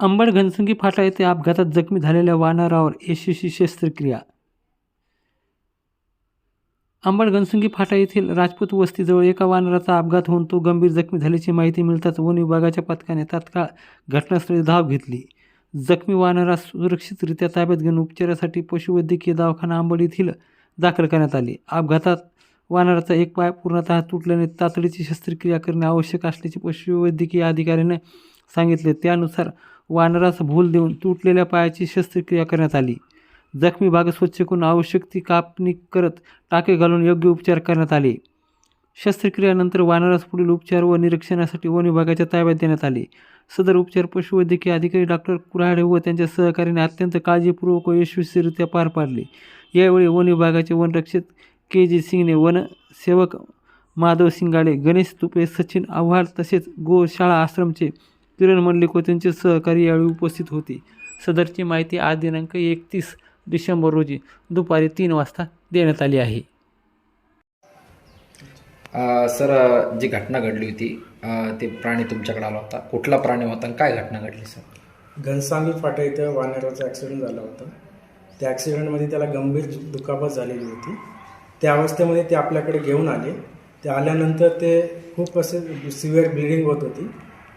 अंबड घनसंगी फाटा येथे अपघातात जखमी झालेल्या वानरावर यशस्वी शस्त्रक्रिया. अंबड घनसंगी फाटा येथील राजपूत वस्तीजवळ एका वानराचा अपघात होऊन तो गंभीर जखमी झाल्याची माहिती मिळताच वन विभागाच्या पथकाने तात्काळ घटनास्थळी धाव घेतली. जखमी वानरास सुरक्षितरित्या ताब्यात घेऊन उपचारासाठी पशुवैद्यकीय दवाखाना अंबड येथील दाखल करण्यात आले. अपघातात वानराचा एक पाय पूर्णतः तुटल्याने तातडीची शस्त्रक्रिया करणे आवश्यक असल्याचे पशुवैद्यकीय अधिकाऱ्याने सांगितले. त्यानुसार वानरास भूल देऊन तुटलेल्या पायाची शस्त्रक्रिया करण्यात आली. जखमी भाग स्वच्छ करून आवश्यक ती कापणी करत टाके घालून योग्य उपचार करण्यात आले. शस्त्रक्रियानंतर वानरास पुढील उपचार व निरीक्षणासाठी वन विभागाच्या ताब्यात देण्यात आले. सदर उपचार पशुवैद्यकीय अधिकारी डॉक्टर कुऱ्हाडे व त्यांच्या सहकार्याने अत्यंत काळजीपूर्वक व यशस्वीरित्या पार पाडले. यावेळी वन विभागाचे वनरक्षक के. जी. सिंगने वनसेवक माधव सिंगाडे गणेश तुपे सचिन आव्हाड तसेच गोशाळा आश्रमचे किरण मंडलिक व त्यांचे सहकारी यावेळी उपस्थित होते. सदरची माहिती आज दिनांक एकतीस डिसेंबर रोजी दुपारी तीन वाजता देण्यात आली आहे. अ, सर जी घटना घडली होती ते प्राणी तुमच्याकडे आला होता. कुठला प्राणी होता आणि काय घटना घडली सर? घनसांगी फाटा इथं वानराचा ॲक्सिडेंट झाला होता. त्या ॲक्सिडेंटमध्ये त्याला गंभीर दुखापत झालेली होती. त्या अवस्थेमध्ये ते आपल्याकडे घेऊन आले. ते आल्यानंतर ते खूप असे सिव्हिअर ब्लिडिंग होत होती.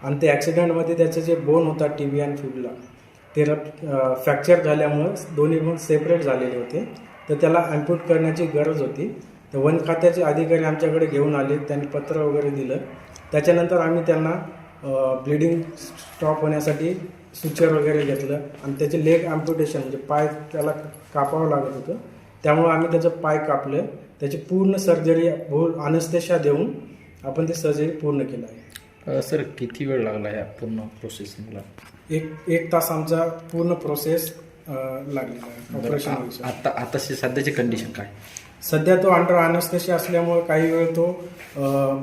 आणि ते ॲक्सिडेंटमध्ये त्याचे जे बोन होता टी व्ही आणि फ्यूबला ते रप फ्रॅक्चर झाल्यामुळं दोन्ही बोन सेपरेट झालेले होते. तर त्याला अम्प्यूट करण्याची गरज होती. तर वन खात्याचे अधिकारी आमच्याकडे घेऊन आले त्यांनी पत्र वगैरे दिलं. त्याच्यानंतर आम्ही त्यांना ब्लिडिंग स्टॉप होण्यासाठी सुचर वगैरे घेतलं. आणि त्याचे लेग अम्प्युटेशन म्हणजे पाय त्याला कापावं लागत होतं त्यामुळं आम्ही त्याचं पाय कापलं. त्याची पूर्ण सर्जरी भूल अनस्तेशा देऊन आपण ते सर्जरी पूर्ण केलं आहे. सर किती वेळ लागला या पूर्ण प्रोसेसिंगला एक एक तास आमचा पूर्ण प्रोसेस लागलेला आहे. ऑपरेशन आता आताची सध्याची कंडिशन काय? सध्या तो अंडर अनस्थेशिया असल्यामुळे काही वेळ तो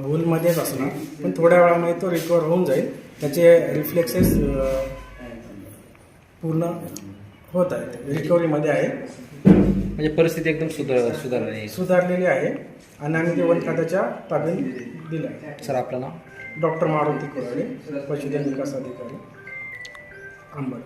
भूलमध्येच असणार. पण थोड्या वेळामध्ये तो रिकवर होऊन जाईल. त्याचे रिफ्लेक्सेस पूर्ण होत आहेत. रिकव्हरीमध्ये आहे. म्हणजे परिस्थिती एकदम सुधार सुधारली सुधारलेली आहे. आणि आम्ही ते वन खात्याच्या ताब्यात दिलं सर आपलं नाव? डॉक्टर मारुती कोराडे पशुधन विकास अधिकारी अंबड.